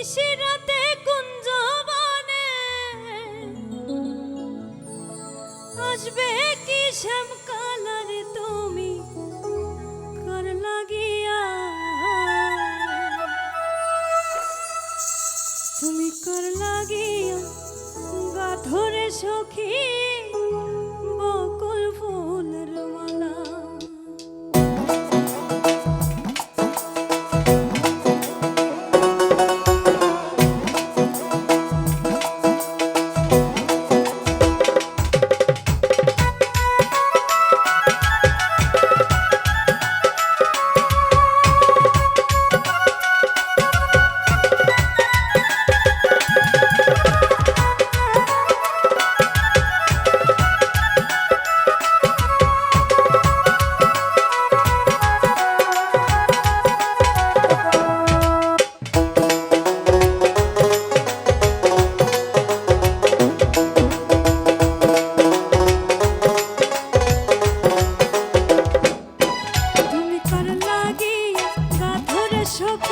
নিশিরাতে কুঞ্জবনে আসবে কি শ্যাম কালার তুমি? কর লাগিয়া? তুমি কর লাগিয়া? গা সখী তুমি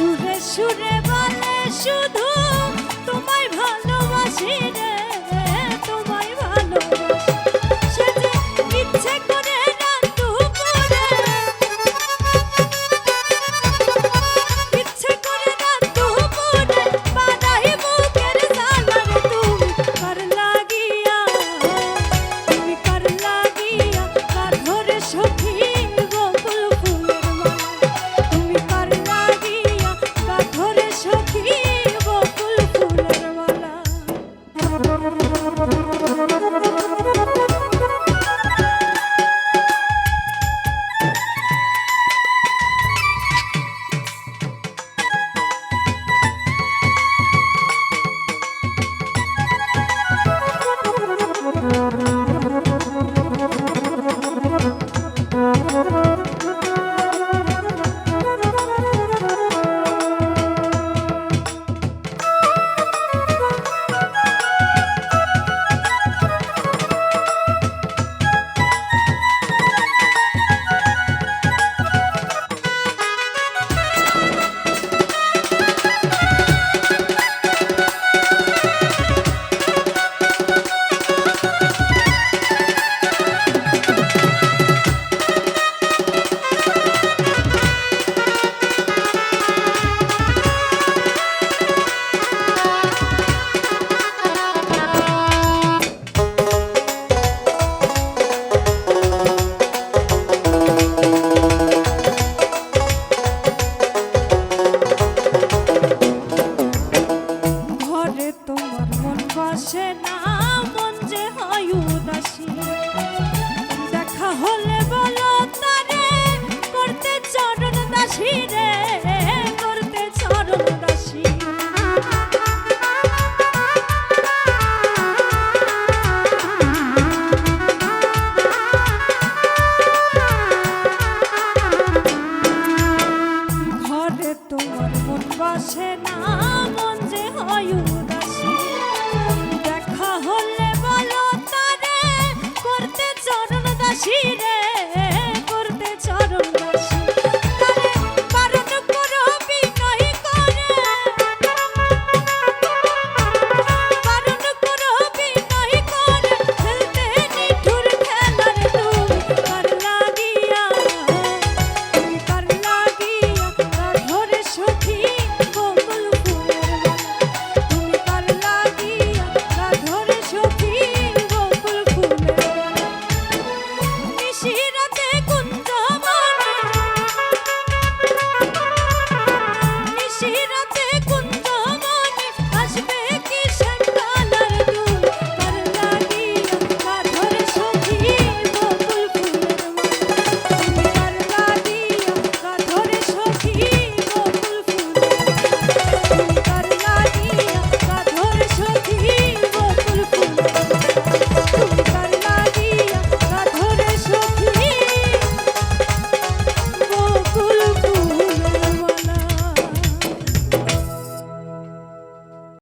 সুরে সুরে বলে শুধু